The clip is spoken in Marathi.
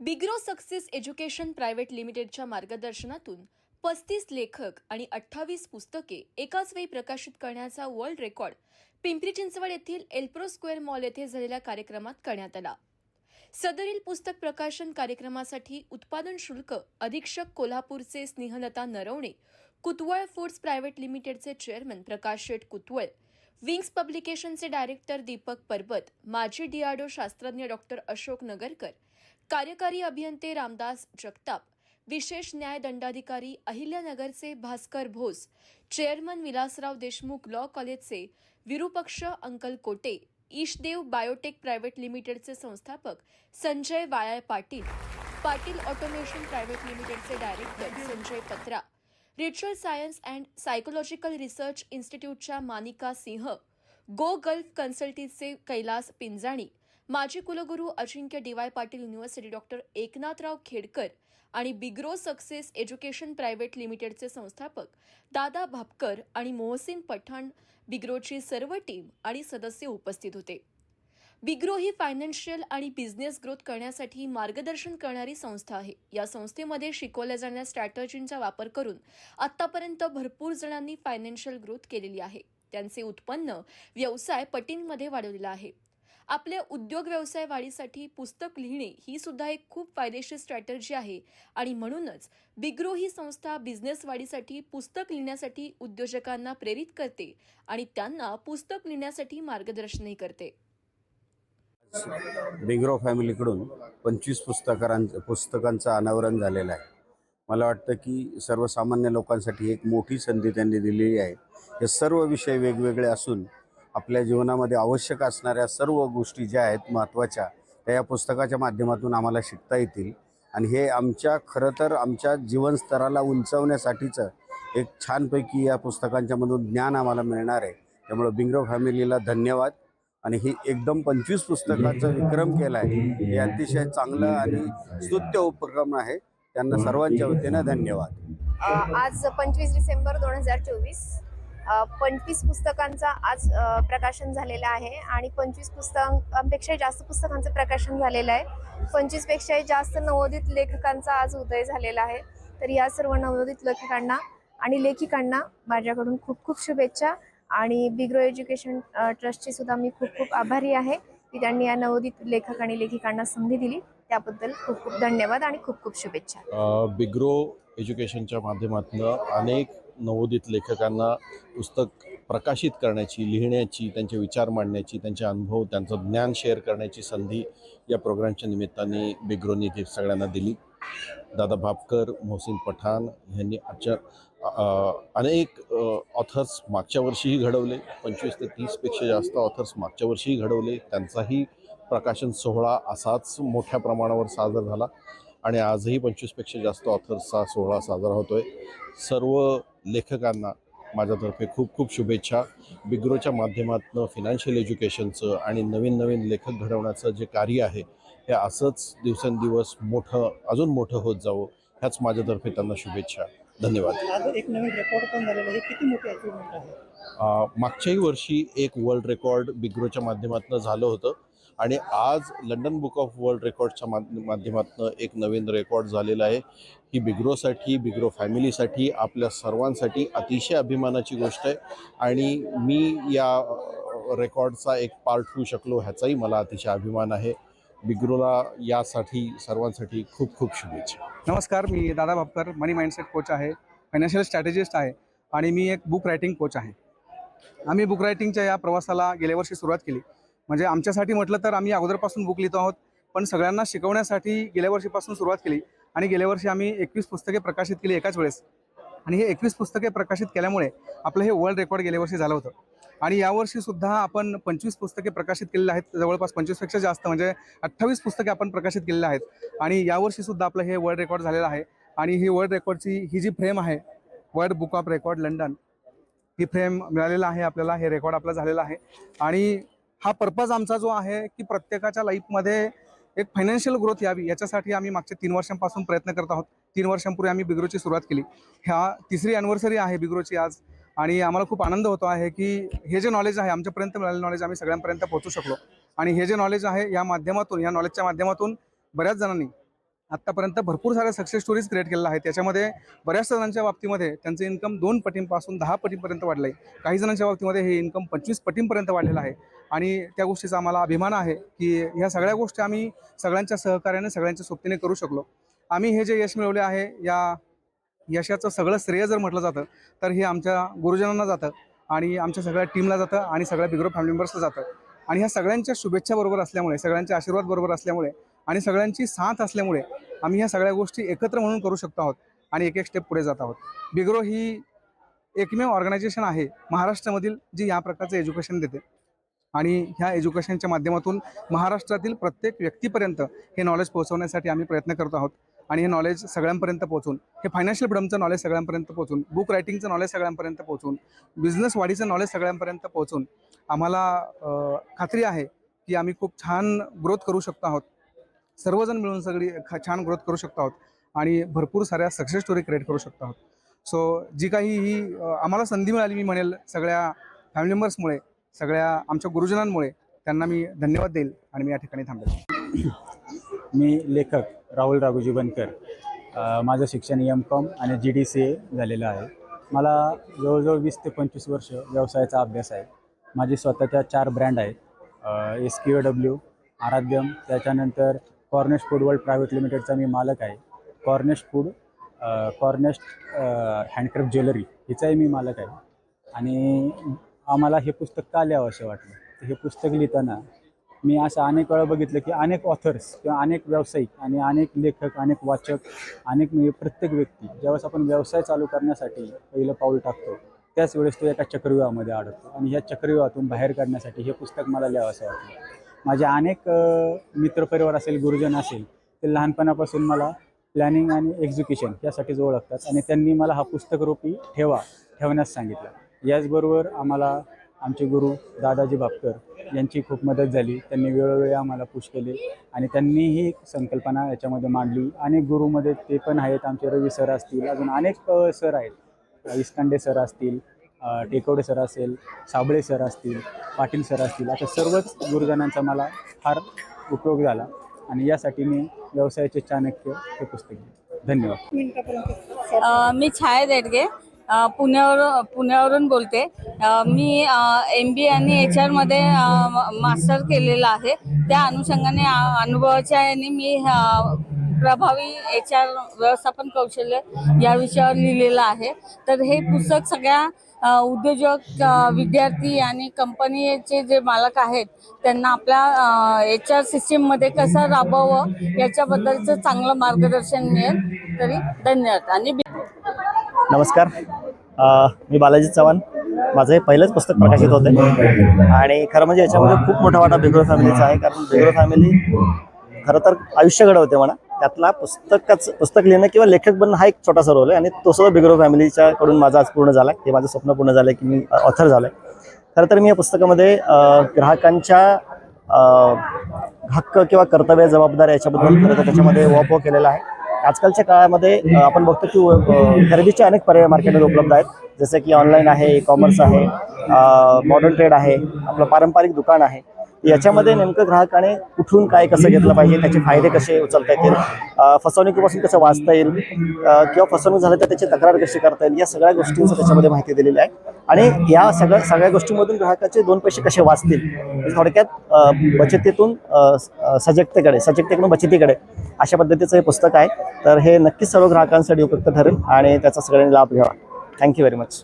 बिग्रो सक्सेस एज्युकेशन प्रायव्हेट लिमिटेडच्या मार्गदर्शनातून पस्तीस लेखक आणि अठ्ठावीस पुस्तके एकाच वेळी प्रकाशित करण्याचा वर्ल्ड रेकॉर्ड पिंपरी चिंचवड येथील एल्प्रो स्क्वेअर मॉल येथे झालेल्या कार्यक्रमात करण्यात आला. सदरील पुस्तक प्रकाशन कार्यक्रमासाठी उत्पादन शुल्क अधीक्षक कोल्हापूरचे स्नेहलता नरवणे कुतवळ फूड्स प्रायव्हेट लिमिटेडचे चेअरमन प्रकाश शेठ कुतवळ विंग्स पब्लिकेशनचे डायरेक्टर दीपक परबत माजी डीआरडो शास्त्रज्ञ डॉक्टर अशोक नगरकर कार्यकारी अभियंते रामदास जगताप विशेष न्याय दंडाधिकारी अहिल्यानगरचे भास्कर भोस चेअरमन विलासराव देशमुख लॉ कॉलेजचे विरुपक्ष अंकल कोटे ईशदेव बायोटेक प्रायव्हेट लिमिटेडचे संस्थापक संजय वायाळ पाटील पाटील ऑटोमेशन प्रायव्हेट लिमिटेडचे director Sanjay Patra ritual science and psychological research इन्स्टिट्यूटच्या Manika Singh go gulf कन्सल्टीचे कैलास पिंजाणी माजी कुलगुरू Ajinkya DY Patil university doctor Eknathrao Khedkar आणि बिग्रो सक्सेस एज्युकेशन प्रायव्हेट लिमिटेडचे संस्थापक दादा भापकर आणि मोहसिन पठाण बिग्रोची सर्व टीम आणि सदस्य उपस्थित होते. बिग्रो ही फायनान्शियल आणि बिझनेस ग्रोथ करण्यासाठी मार्गदर्शन करणारी संस्था आहे. या संस्थेमध्ये शिकवल्या जाणाऱ्या स्ट्रॅटर्जींचा वापर करून आतापर्यंत भरपूर जणांनी फायनान्शियल ग्रोथ केलेली आहे. त्यांचे उत्पन्न व्यवसाय पटींमध्ये वाढवलेला आहे. आपल्या उद्योग व्यवसाय वाढीसाठी पुस्तक लिहिणे ही सुद्धा एक खूप फायदेशीर स्ट्रॅटर्जी आहे. आणि म्हणूनच बिग्रो ही संस्था बिझनेस वाढीसाठी पुस्तक लिहिण्यासाठी उद्योजकांना प्रेरित करते आणि त्यांना पुस्तक लिहिण्यासाठी मार्गदर्शनही करते. बिग्रो फॅमिलीकडून पंचवीस पुस्तकां पुस्तकांचं अनावरण झालेलं आहे. मला वाटतं की सर्वसामान्य लोकांसाठी एक मोठी संधी त्यांनी दिलेली आहे. हे सर्व विषय वेगवेगळे असून आपल्या जीवनामध्ये आवश्यक असणाऱ्या सर्व गोष्टी ज्या आहेत महत्त्वाच्या त्या या पुस्तकाच्या माध्यमातून आम्हाला शिकता येतील. आणि हे आमच्या खरं तर आमच्या जीवनस्तराला उंचावण्यासाठीचं एक छानपैकी या पुस्तकांच्यामधून ज्ञान आम्हाला मिळणार आहे. त्यामुळं बिंग्रो फॅमिलीला धन्यवाद. आणि ही एकदम पंचवीस पुस्तकाचा विक्रम केला आहे हे अतिशय चांगलं आणि स्तुत्य उपक्रम आहे. त्यांना सर्वांच्या वतीनं धन्यवाद. आज पंचवीस डिसेंबर दोन हजार चोवीस. पंचवीस पुस्तकांचा आज प्रकाशन झालेलं आहे आणि पंचवीस पुस्तकांपेक्षाही जास्त पुस्तकांचं प्रकाशन झालेलं आहे. पंचवीसपेक्षाही जास्त नवोदित लेखकांचा आज उदय झालेला आहे. तर या सर्व नवोदित लेखकांना आणि लेखिकांना माझ्याकडून खूप खूप शुभेच्छा आणि बिग्रो एज्युकेशन ट्रस्टची सुद्धा मी खूप खूप आभारी आहे की त्यांनी या नवोदित लेखक आणि लेखिकांना संधी दिली. त्याबद्दल खूप खूप धन्यवाद आणि खूप खूप शुभेच्छा. बिग्रो एज्युकेशनच्या माध्यमातून अनेक नवोदित लेखकांना पुस्तक प्रकाशित करण्याची लिहिण्याची त्यांचे विचार मांडण्याची त्यांचे अनुभव त्यांचं ज्ञान शेअर करण्याची संधी या प्रोग्रामच्या निमित्ताने बिग्रोनी ती सगळ्यांना दिली. दादा भापकर मोहसिन पठाण यांनी आजच्या अनेक ऑथर्स मागच्या वर्षीही घडवले. पंचवीस ते तीसपेक्षा जास्त ऑथर्स मागच्या वर्षीही घडवले. त्यांचाही प्रकाशन सोहळा असाच मोठ्या प्रमाणावर साजरा झाला. आणि आजही पंचवीसपेक्षा जास्त ऑथर्सचा सोहळा साजरा होतोय. सर्व लेखकांना माझ्यातर्फे खूप खूप शुभेच्छा. बिग्रोच्या माध्यमातून फिनान्शियल एज्युकेशनचं आणि नवीन नवीन लेखक घडवण्याचं जे कार्य आहे हे असंच दिवसेंदिवस मोठं अजून मोठं होत जावं ह्याच माझ्यातर्फे त्यांना शुभेच्छा. धन्यवाद. आज एक नवीन रेकॉर्ड पण झालेलं किती मोठी अचिव्हमेंट आहे? अ, मागच्याही वर्षी एक वर्ल्ड रेकॉर्ड बिग्रोच्या माध्यमातून झालं होतं. आणि आज लंडन बुक ऑफ वर्ल्ड रेकॉर्डच्या माध्यमातून एक नवीन रेकॉर्ड झालेला आहे. ही बिग्रोसाठी बिग्रो फॅमिलीसाठी आपल्या सर्वांसाठी अतिशय अभिमानाची गोष्ट आहे. आणि मी या अ, रेकॉर्डचा एक पार्ट होऊ शकलो ह्याचाही मला अतिशय अभिमान आहे. बिग्रोला यासाठी सर्वांसाठी खूप खूप शुभेच्छा. नमस्कार मी Dada Bhapkar money mindset coach आहे फायनान्शियल स्ट्रॅटेजिस्ट आहे आणि मी एक बुक रायटिंग कोच आहे. आम्ही बुक रायटिंगच्या या प्रवासाला गेल्या वर्षी सुरुवात केली. म्हणजे आमच्यासाठी म्हटलं तर आम्ही अगोदरपासून बुक लिहितो आहोत पण सगळ्यांना शिकवण्यासाठी गेल्या वर्षीपासून सुरुवात केली आणि गेल्या वर्षी आम्ही एकवीस पुस्तके प्रकाशित केली एकाच वेळेस. आणि हे एकवीस पुस्तके प्रकाशित केल्यामुळे आपलं हे वर्ल्ड रेकॉर्ड गेल्या वर्षी झालं होतं. आणि यावर्षी सुद्धा आपण पंचवीस पुस्तके प्रकाशित केलेली आहेत. जवळपास पंचवीसपेक्षा जास्त म्हणजे अठ्ठावीस पुस्तके आपण प्रकाशित केलेली आहेत. आणि यावर्षी सुद्धा आपलं हे वर्ल्ड रेकॉर्ड झालेलं आहे. आणि ही वर्ल्ड रेकॉर्डची ही जी फ्रेम आहे world book of record London he frame मिळालेला आहे आपल्याला हे रेकॉर्ड आपला झालेला आहे. आणि हा पर्पज आमचा जो आहे की प्रत्येकाच्या लाईफमध्ये एक फायनान्शियल ग्रोथ यावी याच्यासाठी आम्ही मागच्या तीन वर्षांपासून प्रयत्न करत आहोत. तीन वर्षांपूर्वी आम्ही बिग्रोची सुरुवात केली. ह्या तिसरी अॅनिव्हर्सरी आहे बिग्रोची आज. आणि आम्हाला खूप आनंद होतो आहे की हे जे नॉलेज आहे आमच्यापर्यंत मिळालेलं नॉलेज आम्ही सगळ्यांपर्यंत पोहोचू शकलो. आणि हे जे नॉलेज आहे या माध्यमातून या नॉलेजच्या माध्यमातून बऱ्याच जणांनी आत्तापर्यंत भरपूर साऱ्या सक्सेस स्टोरीज क्रिएट केलेल्या आहेत. त्याच्यामध्ये बऱ्याच जणांच्या बाबतीमध्ये त्यांचं इन्कम दोन पटींपासून दहा पटींपर्यंत वाढलं आहे काही जणांच्या बाबतीमध्ये हे इन्कम पंचवीस पटींपर्यंत वाढलेलं आहे. आणि त्या गोष्टीचा आम्हाला अभिमान आहे की ह्या सगळ्या गोष्टी आम्ही सगळ्यांच्या सहकार्याने सगळ्यांच्या सोबतीने करू शकलो. आम्ही हे जे यश मिळवले आहे या यशाचं सगळं श्रेय जर म्हटलं जातं तर हे आमच्या गुरुजनांना जातं आणि आमच्या सगळ्या टीमला जातं आणि सगळ्या बिग्रो फॅमिली मेंबर्सला जातं. आणि ह्या सगळ्यांच्या शुभेच्छा बरोबर असल्यामुळे सगळ्यांच्या आशीर्वाद बरोबर असल्यामुळे आणि सगळ्यांची साथ असल्यामुळे आम्ही ह्या सगळ्या गोष्टी एकत्र म्हणून करू शकतो आहोत आणि एक एक स्टेप पुढे जात आहोत. बिग्रो ही एकमेव ऑर्गनायझेशन आहे महाराष्ट्रामधील जी या प्रकारचं एज्युकेशन देते. आणि ह्या एज्युकेशनच्या माध्यमातून महाराष्ट्रातील प्रत्येक व्यक्तीपर्यंत हे नॉलेज पोहोचवण्यासाठी आम्ही प्रयत्न करत आहोत. आणि हे नॉलेज सगळ्यांपर्यंत पोहोचून हे फायनान्शियल फ्रीडमचं नॉलेज सगळ्यांपर्यंत पोहोचून बुक रायटिंगचं नॉलेज सगळ्यांपर्यंत पोहोचून बिझनेस वाढीचं नॉलेज सगळ्यांपर्यंत पोहोचून आम्हाला खात्री आहे की आम्ही खूप छान ग्रोथ करू शकतो आहोत. सर्वजण मिळून सगळी छान ग्रोथ करू शकतो आहोत आणि भरपूर साऱ्या सक्सेस स्टोरी क्रिएट करू शकतो आहोत. सो जी काही ही आम्हाला संधी मिळाली मी म्हणेल सगळ्या फॅमिली मेंबर्समुळे सगळ्या आमच्या गुरुजनांमुळे त्यांना मी धन्यवाद देईल आणि मी या ठिकाणी थांबेल. मी लेखक राहुल राघोजी बनकर माझं शिक्षण एम कॉम आणि जी डी सी ए झालेलं आहे. मला जवळजवळ वीस ते पंचवीस वर्ष व्यवसायाचा अभ्यास आहे. माझी स्वतःच्या चार ब्रँड आहेत एस क्यू डब्ल्यू आराध्यम त्याच्यानंतर कॉर्नेश फूड वर्ल्ड प्रायव्हेट लिमिटेडचा मी मालक आहे. कॉर्नेश फूड कॉर्नेस्ट हँडक्राफ्ट ज्वेलरी हिचाही मी मालक आहे. आणि आम्हाला हे पुस्तक का लिहावं असं वाटलं? तर हे पुस्तक लिहिताना मी असं अनेक वेळा बघितलं की अनेक ऑथर्स किंवा अनेक व्यावसायिक आणि अनेक लेखक अनेक वाचक अनेक म्हणजे प्रत्येक व्यक्ती ज्यावेळेस आपण व्यवसाय चालू करण्यासाठी पहिलं पाऊल टाकतो त्याच वेळेस तो एका चक्रव्यूहामध्ये अडकतो आणि ह्या चक्रव्यूहातून बाहेर काढण्यासाठी हे पुस्तक मला लिहावं असं वाटलं माझे अनेक मित्रपरिवार असेल गुरुजन असेल ते लहानपणापासून मला प्लॅनिंग आणि एक्झिक्युशन यासाठीच ओळखतात आणि त्यांनी मला हा पुस्तक रूपी ठेवा ठेवण्यास सांगितलं. याचबरोबर आम्हाला आमचे गुरु दादाजी भापकर यांची खूप मदत झाली. त्यांनी वेळोवेळी आम्हाला पुश केले आणि त्यांनी ही संकल्पना याच्यामध्ये मांडली. अनेक गुरुमध्ये ते पण आहेत. आमचे रवी सर असतील. अजून अनेक सर आहेत. इस्कांडे सर असतील टेकवडे सर असेल साबळे सर असतील पाटील सर असतील. अशा सर्वच गुरुजनांचा मला फार उपयोग झाला आणि यासाठी मी व्यवसायाचे चाणक्य हे पुस्तक धन्यवाद. मी छाया देडगे पुण्यावर पुण्यावरून बोलते. मी एम बी आणि एच आरमध्ये मास्टर केलेलं आहे. त्या अनुषंगाने अनुभवाच्या याने मी प्रभावी एच आर व्यवस्थापन कौशल्य या विषयावर लिहिलेलं आहे. तर हे पुस्तक सगळ्या उद्योजक विद्यार्थी आणि कंपनीचे जे मालक आहेत त्यांना आपल्या एच आर सिस्टीममध्ये कसं राबवावं याच्याबद्दलचं चांगलं मार्गदर्शन मिळेल. तरी धन्यवाद. आणि नमस्कार. मी बालाजी चव्हाण. माझं हे पहिलंच पुस्तक प्रकाशित होतं आणि खरं म्हणजे याच्यामध्ये खूप मोठा वाटा बिग्रो फॅमिलीचा आहे कारण बिग्रो फॅमिली खरं तर आयुष्य घडवते म्हणा. त्यातला पुस्तकाचं पुस्तक लिहिणं किंवा लेखक बनणं हा एक छोटासा रोल आहे आणि तो सुद्धा बिग्रो फॅमिलीच्या कडून माझा आज पूर्ण झाला. हे माझं स्वप्न पूर्ण झालं की मी ऑथर झालो आहे खरं तर मी या पुस्तकामध्ये ग्राहकांच्या हक्क किंवा कर्तव्य जबाबदाऱ्या याच्याबद्दल खरं तर त्याच्यामध्ये वॉप केलेला आहे. आजकालच्या काळामध्ये आपण बघतो की खरेदीचे अनेक पर्याय मार्केटमध्ये उपलब्ध आहेत. जसं की ऑनलाईन आहे ई कॉमर्स आहे मॉडर्न ट्रेड आहे आपलं पारंपरिक दुकान आहे. याच्यामध्ये नेमकं ग्राहकाने कुठून काय कसं घेतलं पाहिजे त्याचे फायदे कसे उचलता येतील फसवणुकीपासून कसं वाचता येईल किंवा फसवणूक झाली तर त्याची तक्रार कशी करता येईल या सगळ्या गोष्टींचं त्याच्यामध्ये माहिती दिलेली आहे. आणि या सगळ्या सगळ्या गोष्टींमधून ग्राहकाचे दोन पैसे कसे वाचतील थोडक्यात बचतीतून सजगतेकडे सजगतेकडून बचतीकडे अशा पद्धतीचं हे पुस्तक आहे. तर हे नक्कीच सर्व ग्राहकांसाठी उपयुक्त ठरेल आणि त्याचा सगळ्यांनी लाभ घ्यावा. Thank you very much